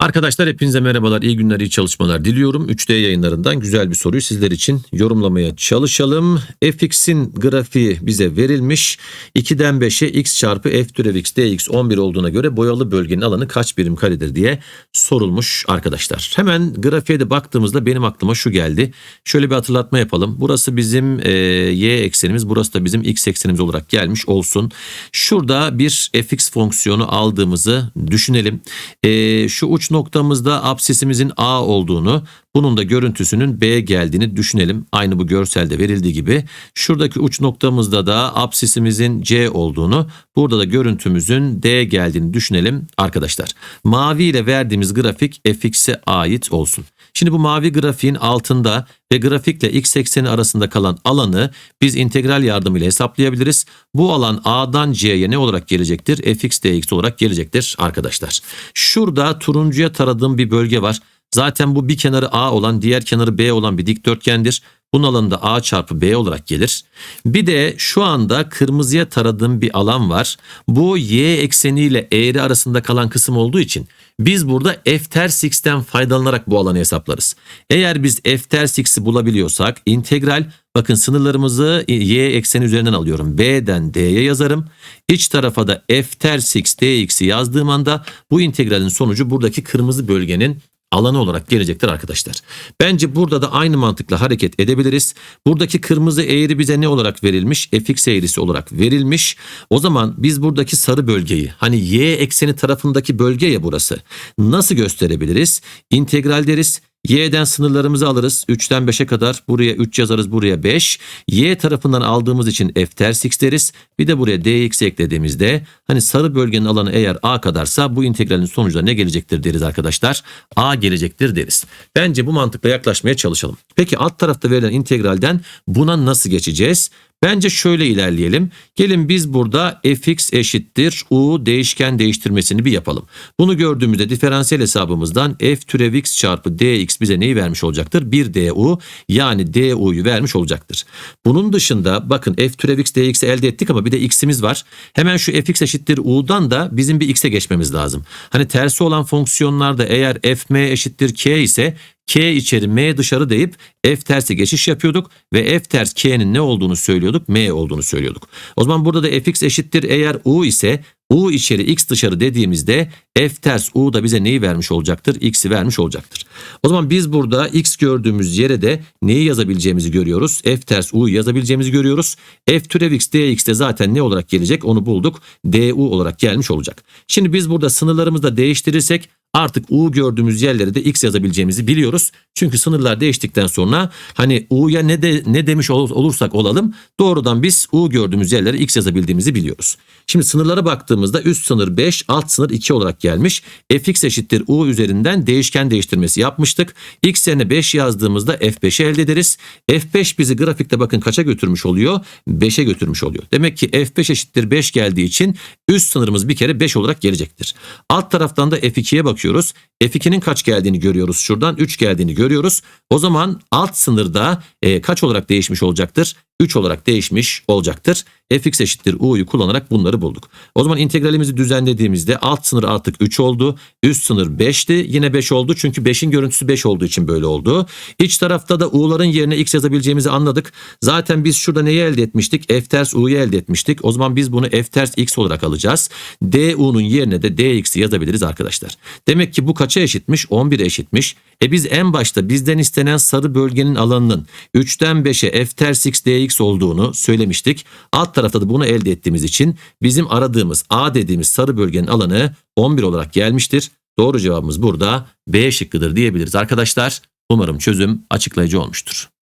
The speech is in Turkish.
Arkadaşlar hepinize merhabalar, iyi günler, iyi çalışmalar diliyorum. 3D yayınlarından güzel bir soruyu sizler için yorumlamaya çalışalım. fx'in grafiği bize verilmiş. 2'den 5'e x çarpı f türev x dx 11 olduğuna göre boyalı bölgenin alanı kaç birim karedir diye sorulmuş arkadaşlar. Hemen grafiğe de baktığımızda benim aklıma şu geldi. Şöyle bir hatırlatma yapalım. Burası bizim e, y eksenimiz, burası da bizim x eksenimiz olarak gelmiş olsun. Şurada bir fx fonksiyonu aldığımızı düşünelim. E, şu uç noktamızda absisimizin A olduğunu, bunun da görüntüsünün B geldiğini düşünelim. Aynı bu görselde verildiği gibi. Şuradaki uç noktamızda da absisimizin C olduğunu, burada da görüntümüzün D geldiğini düşünelim arkadaşlar. Mavi ile verdiğimiz grafik fx'e ait olsun. Şimdi bu mavi grafiğin altında ve grafikle x ekseni arasında kalan alanı biz integral yardımıyla hesaplayabiliriz. Bu alan A'dan C'ye ne olarak gelecektir? fx dx olarak gelecektir arkadaşlar. Şurada turuncuya taradığım bir bölge var. Zaten bu bir kenarı A olan diğer kenarı B olan bir dikdörtgendir. Bunun alanı A çarpı B olarak gelir. Bir de şu anda kırmızıya taradığım bir alan var. Bu y ekseniyle eğri arasında kalan kısım olduğu için biz burada f ters x'ten faydalanarak bu alanı hesaplarız. Eğer biz f ters x'i bulabiliyorsak integral bakın sınırlarımızı y ekseni üzerinden alıyorum. B'den D'ye yazarım. İç tarafa da f ters x dx'i yazdığım anda bu integralin sonucu buradaki kırmızı bölgenin alanı olarak gelecektir arkadaşlar. Bence burada da aynı mantıkla hareket edebiliriz. Buradaki kırmızı eğri bize ne olarak verilmiş? fx eğrisi olarak verilmiş. O zaman biz buradaki sarı bölgeyi hani y ekseni tarafındaki bölge ya burası. Nasıl gösterebiliriz? İntegral deriz. Y'den sınırlarımızı alırız. 3'ten 5'e kadar buraya 3 yazarız buraya 5. Y tarafından aldığımız için f ters x deriz. Bir de buraya dx eklediğimizde hani sarı bölgenin alanı eğer a kadarsa bu integralin sonucu ne gelecektir deriz arkadaşlar. a gelecektir deriz. Bence bu mantıkla yaklaşmaya çalışalım. Peki alt tarafta verilen integralden buna nasıl geçeceğiz? Bence şöyle ilerleyelim. Gelin biz burada fx eşittir u değişken değiştirmesini bir yapalım. Bunu gördüğümüzde diferansiyel hesabımızdan f türev x çarpı dx bize neyi vermiş olacaktır? 1 du yani du'yu vermiş olacaktır. Bunun dışında bakın f türev x dx'i elde ettik ama bir de x'imiz var. Hemen şu fx eşittir u'dan da bizim bir x'e geçmemiz lazım. Hani tersi olan fonksiyonlarda eğer fm eşittir k ise K içeri M dışarı deyip F tersi geçiş yapıyorduk ve F ters K'nin ne olduğunu söylüyorduk? M olduğunu söylüyorduk. O zaman burada da fx eşittir eğer U ise U içeri X dışarı dediğimizde F ters U da bize neyi vermiş olacaktır? X'i vermiş olacaktır. O zaman biz burada X gördüğümüz yere de neyi yazabileceğimizi görüyoruz? F ters U'yu yazabileceğimizi görüyoruz. F türev X dx de zaten ne olarak gelecek? Onu bulduk. du olarak gelmiş olacak. Şimdi biz burada sınırlarımızı da değiştirirsek artık U gördüğümüz yerlere de X yazabileceğimizi biliyoruz. Çünkü sınırlar değiştikten sonra hani U'ya ne de ne demiş olursak olalım doğrudan biz U gördüğümüz yerlere X yazabildiğimizi biliyoruz. Şimdi sınırlara baktığımızda üst sınır 5, alt sınır 2 olarak gelmiş. fx eşittir U üzerinden değişken değiştirmesi yapmıştık. X yerine 5 yazdığımızda f5'i elde ederiz. f5 bizi grafikte bakın kaça götürmüş oluyor? 5'e götürmüş oluyor. Demek ki f5 eşittir 5 geldiği için üst sınırımız bir kere 5 olarak gelecektir. Alt taraftan da f2'ye bakıyoruz. F2'nin kaç geldiğini görüyoruz. Şuradan 3 geldiğini görüyoruz. O zaman alt sınırda e, kaç olarak değişmiş olacaktır? 3 olarak değişmiş olacaktır. fx eşittir u'yu kullanarak bunları bulduk. O zaman integralimizi düzenlediğimizde alt sınır artık 3 oldu. Üst sınır 5'ti. Yine 5 oldu çünkü 5'in görüntüsü 5 olduğu için böyle oldu. İç tarafta da u'ların yerine x yazabileceğimizi anladık. Zaten biz şurada neyi elde etmiştik? f ters u'yu elde etmiştik. O zaman biz bunu f ters x olarak alacağız. du'nun yerine de dx'i yazabiliriz arkadaşlar. Demek ki bu kaça eşitmiş? 11'e eşitmiş. E biz en başta bizden istenen sarı bölgenin alanının 3'ten 5'e f ters x dx olduğunu söylemiştik. Alt tarafta da bunu elde ettiğimiz için bizim aradığımız A dediğimiz sarı bölgenin alanı 11 olarak gelmiştir. Doğru cevabımız burada B şıkkıdır diyebiliriz arkadaşlar. Umarım çözüm açıklayıcı olmuştur.